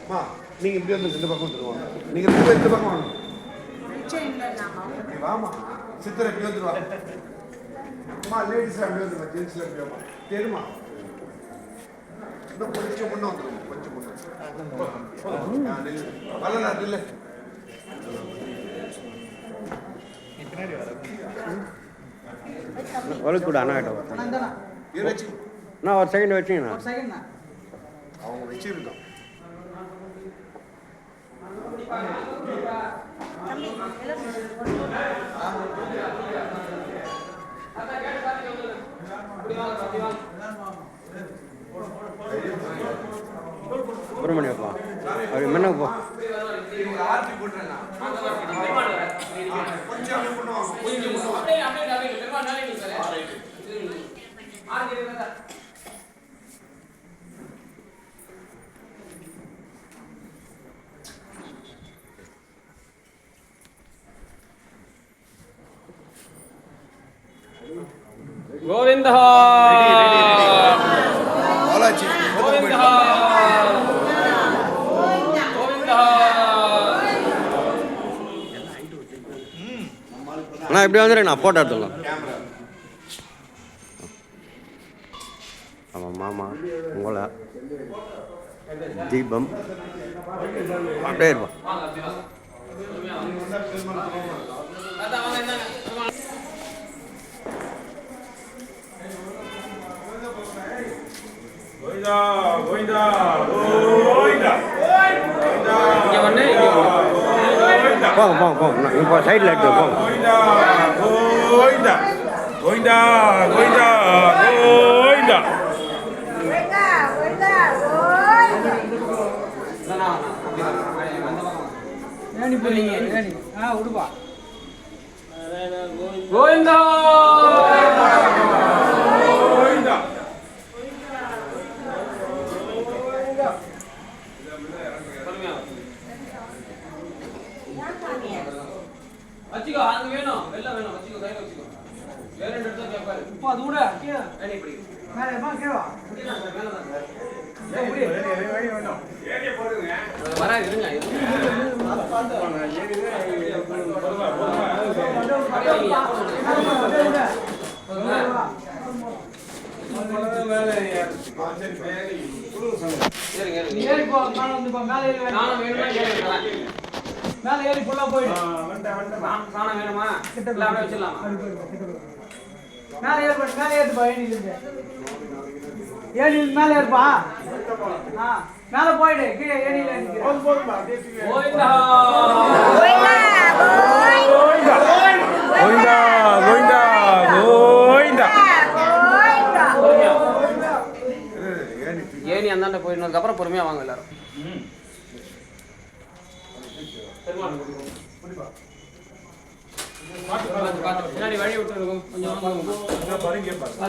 அம்மா நீங்க இப்படி வந்து இந்த பக்கம் வந்துருவாங்க. நீங்க ரெண்டு பேரும் இந்த பக்கம் வாங்க. நீ வாமா. சித்திரை இப்படி வந்துருவா. அம்மா லேடிஸ் அப்படி வந்துருவா ஜென்ஸ்ல அப்படி வாமா தெரியுமா இன்னும் கொஞ்சம் முன்ன வந்துருவோம். கொஞ்சம் முன்ன. வரல இல்லை ஒழுக்கூட அண்ணா கிட்ட நான் ஒரு செகண்ட் வச்சிங்கண்ணா அவங்க வச்சிருக்கோம் சுப்பிரமணிய அப்பா அப்படி முன்ன போ ஆர்த்தி போட்டுறேன் கொஞ்சம் அப்படி பண்ணுவாங்க கொஞ்சம் கோவிந்தா! பாலாஜி கோவிந்தா! அண்ணா இப்படி வந்துடுங்க நான் ஃபோட்டோ எடுத்துக்கலாம் ஆமாம் மாமா உங்களை தீபம். அப்படியே இருப்பான் கோவிந்தா கோவிந்தா கோவிந்தா. இங்க வந்து இங்க வந்து போங்க போங்க போங்க. இப்போ சைடில் எடுத்து போங்க. கோவிந்தா கோவிந்தா. கோவிந்தா கோவிந்தா கோவிந்தா. கோவிந்தா! வச்சுக்கோ அங்க வேணும். வெளில வேணும். வச்சுக்கோ கையில வச்சுக்கோ. வேற ரெண்டு இடத்துல கேட்பாரு இப்போ அது கூட ஏடி இப்படி இப்படிதான் சார், மேல தான் சார். ஏய், இப்படி. அது வராது இருங்க. இருங்க. சரிங்க, இருங்க. நானும் வேணுமா மேல ஏறி ஃபுல்லா போயிடு. சாணம் வேணுமா? கிட்ட அப்படியே வச்சிடலாம்? மேல ஏறு மேல ஏறுப்பா ஏணி ஏணி மேல ஏறுப்பா ஆ மேல போயிடு கீழே ஏணியில நிக்கிறேன். போயிடா போயிடா போயிடா ஏணி அந்தாண்ட போயிடுனதுக்கப்புறம் பொறுமையாக வாங்க எல்லாரும். பின்னாடி வழி விட்டு இருக்கும் கொஞ்சம் வாங்க.